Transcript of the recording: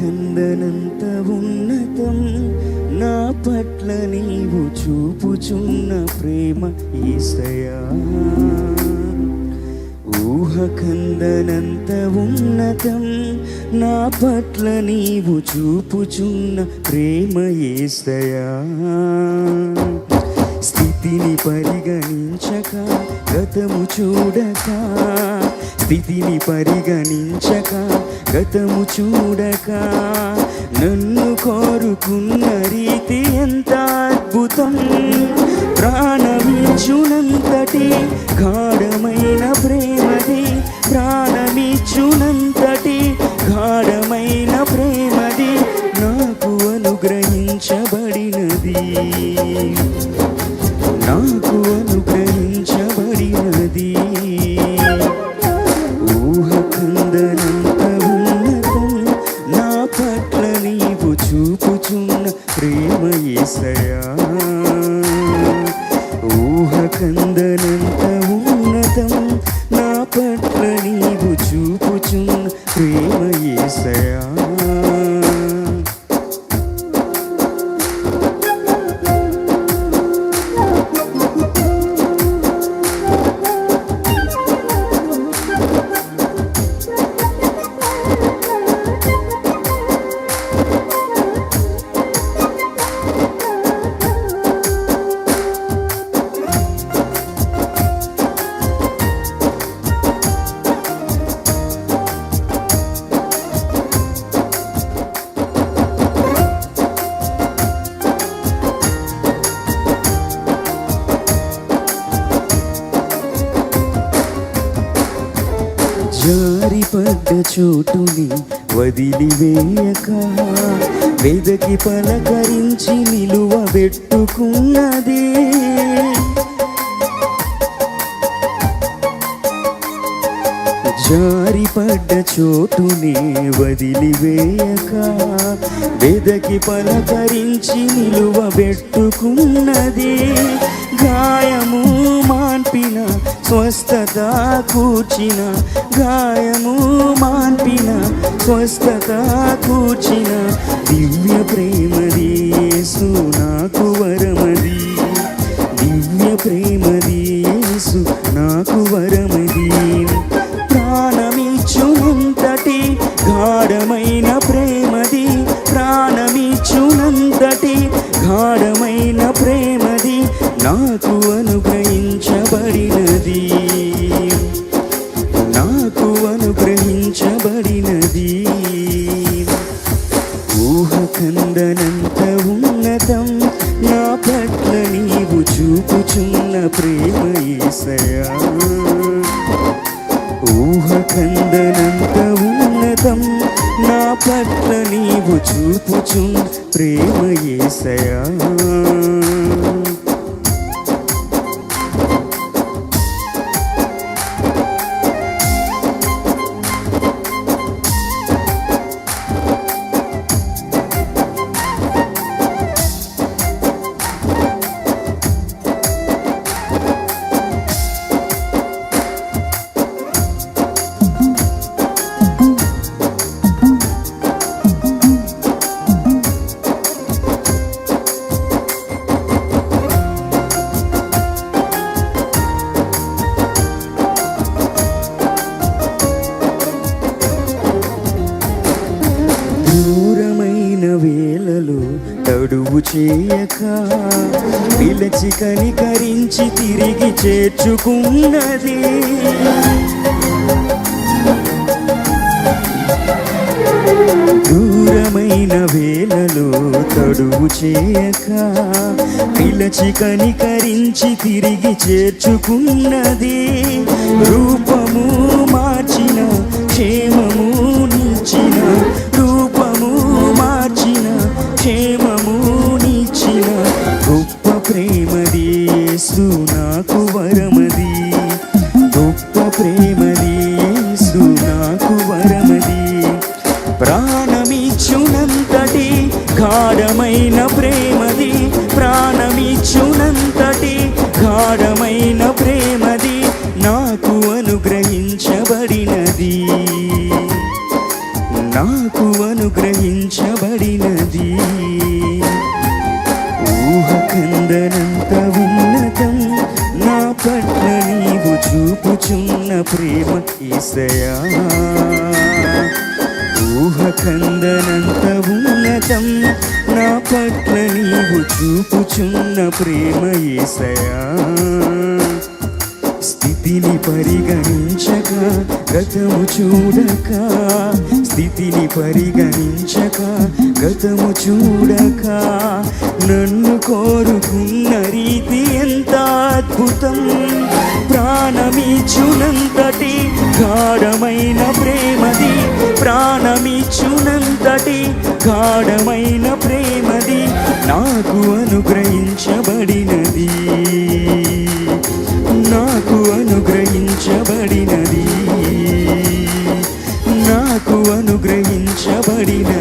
కందనంత ఉన్నతం నా పట్ల నీవు చూపుచున్న ప్రేమ ఈసయా ఊహ కందనంత ఉన్నతం నా పట్ల నీవు చూపుచున్న ప్రేమ ఏసయా స్థితిని పరిగణించక గతము చూడక. స్థితిని పరిగణించక గతము చూడక. నన్ను కోరుకున్న రీతి ఎంత అద్భుతం. ప్రాణమిచ్చునంతటి గాఢమైన ప్రేమది ప్రాణమిచ్చునంతటి గాఢ ఊహకందనంత జారిపడ్డ చోటుని వదిలివేయక వెదకి పలకరించి నిలువ పెట్టుకున్నది. జారిపడ్డ చోటుని వదిలివేయక వెదకి పలకరించి నిలువ పెట్టుకున్నది. గాయము మాన్పిన స్వస్థత కూర్చిన గాయము మాన్పిన స్వస్థత కూర్చిన దివ్య ప్రేమది యేసు వరమది. దివ్య ప్రేమ అనుగ్రహించబడినది. నాకు అనుగ్రహించబడినది. ఊహకందనంత ఉన్నతం నా పట్ల నీవు చూపుచున్న ప్రేమ ఊహ ఊహకందనంత ఉన్నతం నా పట్ల నీవు చూపుచున్న ప్రేమ ఏసయా. తడువు చేయక పిలచి కనికరించి తిరిగి చేర్చుకున్నది. దూరమైన వేళలు తడువు చేయక పిలచి కనికరించి తిరిగి చేర్చుకున్నది. యేసు నాకు వరమది. గొప్ప ప్రేమది యేసు నాకు వరమది. ప్రాణమిచ్చునంతటి గాఢమైన ప్రేమది. ప్రాణమిచ్చునంతటి గాఢమైన ప్రేమది నాకు అనుగ్రహించబడినది. నాకు అనుగ్రహించబడినది. ఊహకందనంత ఉన్నతం చూపుచున్న ప్రేమ ఈసయా. ఊహ కందనంత ఉన్నతం నా పట్ల నీవు చూపుచున్న ప్రేమ ఈసయా. స్థితిని పరిగణించక గతము చూడక. స్థితిని పరిగణించక గతము చూడక. నన్ను కోరుకున్న రీతి ఎంత అద్భుతం. ప్రాణమిచ్చునంతటి గాఢమైన ప్రేమది. ప్రాణమిచ్చునంతటి గాఢమైన ప్రేమది. నాకు అనుగ్రహించబడినది. నాకు అనుగ్రహించబడినది నాకు అనుగ్రహించబడినది. నాకు అనుగ్రహించబడినది